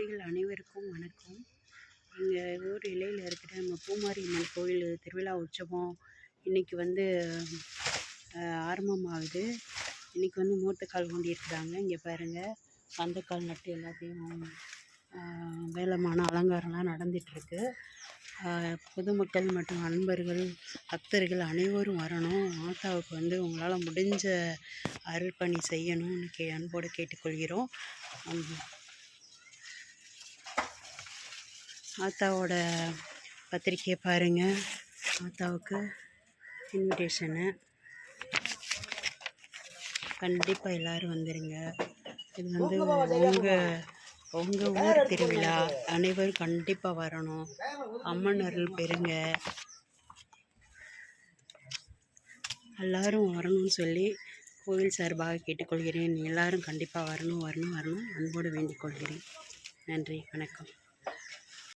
கோடிகள் அனைவருக்கும் வணக்கம். எங்கள் ஊர் இலையில் இருக்கிற நம்ம பூமாரியம்மன் கோயில் திருவிழா உற்சவம் இன்றைக்கி வந்து ஆரம்பமாகுது. இன்றைக்கி வந்து மூர்த்தக்கால் ஊண்டியிருக்கிறாங்க இங்கே பாருங்கள் பந்தக்கால் நட்டு எல்லாத்தையும் வேலமான அலங்காரம்லாம் நடந்துகிட்ருக்கு பொதுமக்கள் மற்றும் அன்பர்கள் பக்தர்கள் அனைவரும் வரணும். மாதாவுக்கு வந்து உங்களால் முடிஞ்ச அருள்பணி செய்யணும்னு கே அன்போடு கேட்டுக்கொள்கிறோம். ஆத்தாவோட பத்திரிக்கையை பாருங்கள் ஆத்தாவுக்கு இன்விடேஷனு கண்டிப்பாக எல்லோரும் வந்துடுங்க இது வந்து உங்கள் உங்கள் ஊர் திருவிழா. அனைவரும் கண்டிப்பாக வரணும். அம்மன் அருள் பெறுங்க. எல்லோரும் வரணும்னு சொல்லி கோவில் சார்பாக கேட்டுக்கொள்கிறேன். எல்லோரும் கண்டிப்பாக வரணும் வரணும் வரணும். அன்போடு வேண்டிக் கொள்கிறேன். நன்றி வணக்கம்.